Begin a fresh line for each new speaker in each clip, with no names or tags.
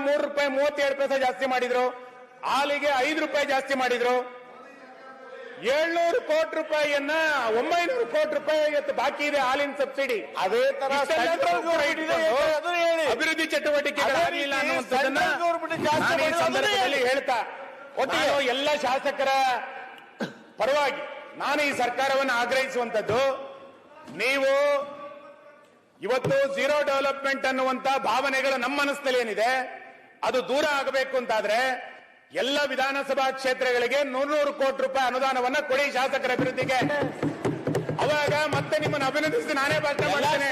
ಮೂರು ರೂಪಾಯಿ ಮೂವತ್ತೇಳು ಪೈಸೆ ಜಾಸ್ತಿ ಮಾಡಿದ್ರು. ಹಾಲಿಗೆ ಐದು ರೂಪಾಯಿ ಜಾಸ್ತಿ ಮಾಡಿದ್ರು. ಏಳ್ನೂರು ಕೋಟಿ ರೂಪಾಯಿಯನ್ನ ಒಂಬೈನೂರು ಕೋಟಿ ರೂಪಾಯಿ ಬಾಕಿ ಇದೆ ಹಾಲಿನ ಸಬ್ಸಿಡಿ.
ಅದೇ ತರ
ಅಭಿವೃದ್ಧಿ
ಚಟುವಟಿಕೆಗಳಾಗಿಲ್ಲ
ಸಂದರ್ಭದಲ್ಲಿ
ಹೇಳಿ.
ಹೇಳ್ತಾ ಒಟ್ಟಿಗೆ ಎಲ್ಲ ಶಾಸಕರ ಪರವಾಗಿ ನಾನು ಈ ಸರ್ಕಾರವನ್ನು ಆಗ್ರಹಿಸುವಂತದ್ದು ನೀವು ಇವತ್ತು ಝೀರೋ ಡೆವಲಪ್ಮೆಂಟ್ ಅನ್ನುವಂತ ಭಾವನೆಗಳು ನಮ್ಮ ಮನಸ್ಸಿನಲ್ಲಿ ಏನಿದೆ? ಅದು ದೂರ ಆಗಬೇಕು ಅಂತಾದ್ರೆ ಎಲ್ಲ ವಿಧಾನಸಭಾ ಕ್ಷೇತ್ರಗಳಿಗೆ ನೂರ್ನೂರು ಕೋಟಿ ರೂಪಾಯಿ ಅನುದಾನವನ್ನ ಕೊಡಿ ಶಾಸಕರ ಅಭಿವೃದ್ಧಿಗೆ. ಅವಾಗ ಮತ್ತೆ ನಿಮ್ಮನ್ನು ಅಭಿನಂದಿಸಿ ನಾನೇ ಭಾಷಣ ಮಾಡ್ತೇನೆ.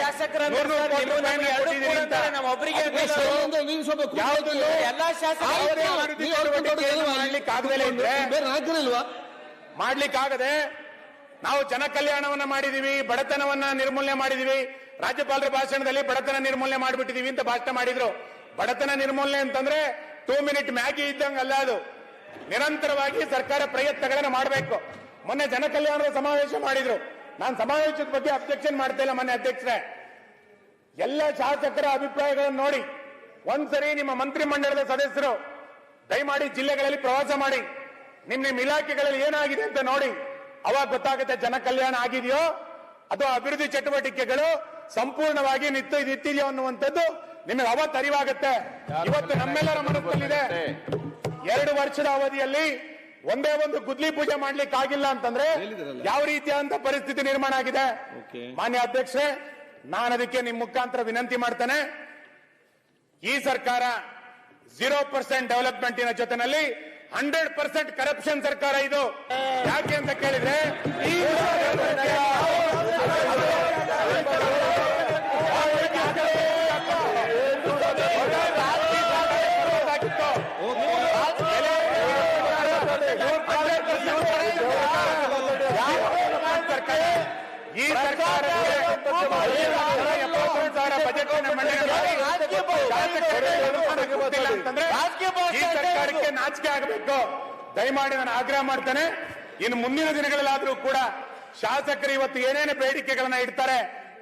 ಮಾಡ್ಲಿಕ್ಕಾಗದೆ ನಾವು ಜನ ಕಲ್ಯಾಣವನ್ನ ಮಾಡಿದೀವಿ ಬಡತನವನ್ನ ನಿರ್ಮೂಲನೆ ಮಾಡಿದೀವಿ. ರಾಜ್ಯಪಾಲರ ಭಾಷಣದಲ್ಲಿ ಬಡತನ ನಿರ್ಮೂಲನೆ ಮಾಡಿಬಿಟ್ಟಿದೀವಿ ಅಂತ ಭಾಷಣ ಮಾಡಿದ್ರು. ಬಡತನ ನಿರ್ಮೂಲನೆ ಅಂತಂದ್ರೆ ಟೂ ಮಿನಿಟ್ ಮ್ಯಾಗಿ ಇದ್ದಂಗಲ್ಲ ಅದು. ನಿರಂತರವಾಗಿ ಸರ್ಕಾರ ಪ್ರಯತ್ನಗಳನ್ನ ಮಾಡಬೇಕು. ಮೊನ್ನೆ ಜನ ಕಲ್ಯಾಣದ ಸಮಾವೇಶ ಮಾಡಿದ್ರು. ನಾನು ಸಮಾವೇಶದ ಬಗ್ಗೆ ಅಬ್ಜೆಕ್ಷನ್ ಮಾಡ್ತಾ ಇಲ್ಲ ಮೊನ್ನೆ ಅಧ್ಯಕ್ಷರೇ. ಎಲ್ಲ ಶಾಸಕರ ಅಭಿಪ್ರಾಯಗಳನ್ನು ನೋಡಿ. ಒಂದ್ಸರಿ ನಿಮ್ಮ ಮಂತ್ರಿ ಮಂಡಲದ ಸದಸ್ಯರು ದಯಮಾಡಿ ಜಿಲ್ಲೆಗಳಲ್ಲಿ ಪ್ರವಾಸ ಮಾಡಿ. ನಿಮ್ ನಿಮ್ ಇಲಾಖೆಗಳಲ್ಲಿ ಏನಾಗಿದೆ ಅಂತ ನೋಡಿ. ಅವಾಗ ಗೊತ್ತಾಗುತ್ತೆ ಜನ ಕಲ್ಯಾಣ ಆಗಿದೆಯೋ ಅಥವಾ ಅಭಿವೃದ್ಧಿ ಚಟುವಟಿಕೆಗಳು ಸಂಪೂರ್ಣವಾಗಿ ನಿಂತು ನಿಂತಿದೆಯೋ ಅನ್ನುವಂಥದ್ದು ನಿಮಗೆ ಅವತ್ತು ಅರಿವಾಗುತ್ತೆ. ಇವತ್ತು ನಮ್ಮೆಲ್ಲರ ಮನಸ್ಸಲ್ಲಿದೆ ಎರಡು ವರ್ಷದ ಅವಧಿಯಲ್ಲಿ ಒಂದೇ ಒಂದು ಗುದ್ಲಿ ಪೂಜೆ ಮಾಡ್ಲಿಕ್ಕೆ ಆಗಿಲ್ಲ ಅಂತಂದ್ರೆ ಯಾವ ರೀತಿಯಾದಂತ ಪರಿಸ್ಥಿತಿ ನಿರ್ಮಾಣ ಆಗಿದೆ? ಮಾನ್ಯ ಅಧ್ಯಕ್ಷರೇ ನಾನು ಅದಕ್ಕೆ ನಿಮ್ ಮುಖಾಂತರ ವಿನಂತಿ ಮಾಡ್ತೇನೆ. ಈ ಸರ್ಕಾರ ಜೀರೋ ಪರ್ಸೆಂಟ್ ಡೆವಲಪ್ಮೆಂಟಿನ ಜೊತೆನಲ್ಲಿ ಹಂಡ್ರೆಡ್ ಪರ್ಸೆಂಟ್ ಕರಪ್ಷನ್ ಸರ್ಕಾರ ಇದು. ಯಾಕೆ ಅಂತ ಕೇಳಿದ್ರೆ ಈ ಈ ಸರ್ಕಾರ ಎಪ್ಪತ್ತೊಂದು ಸಾವಿರ ಬಜೆಟ್ ಮಂಡನೆ ಮಾಡಿ ಶಾಸಕರಿಗೆ ಅನುದಾನ ಕೊಟ್ಟಿಲ್ಲ ಸರ್ಕಾರ ಈ ಸರ್ಕಾರಕ್ಕೆ ನಾಚಿಕೆ ಆಗಬೇಕು. ದಯಮಾಡಿ ನಾನು ಆಗ್ರಹ ಮಾಡ್ತೇನೆ. ಇನ್ನು ಮುಂದಿನ ದಿನಗಳಲ್ಲಾದ್ರೂ ಕೂಡ ಶಾಸಕರು ಇವತ್ತು ಏನೇನು ಬೇಡಿಕೆಗಳನ್ನ ಇಡ್ತಾರೆ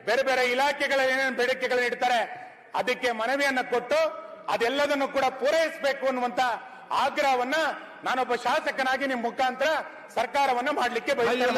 ಬೇರೆ ಬೇರೆ ಇಲಾಖೆಗಳ ಏನೇನು ಬೇಡಿಕೆಗಳನ್ನ ಇಡ್ತಾರೆ ಅದಕ್ಕೆ ಮನವಿಯನ್ನ ಕೊಟ್ಟು ಅದೆಲ್ಲದನ್ನು ಕೂಡ ಪೂರೈಸಬೇಕು ಅನ್ನುವಂತ ಆಗ್ರಹವನ್ನ ನಾನೊಬ್ಬ ಶಾಸಕನಾಗಿ ನಿಮ್ ಮುಖಾಂತರ ಸರ್ಕಾರವನ್ನ ಮಾಡ್ಲಿಕ್ಕೆ ಬಯಸ್ತೇನೆ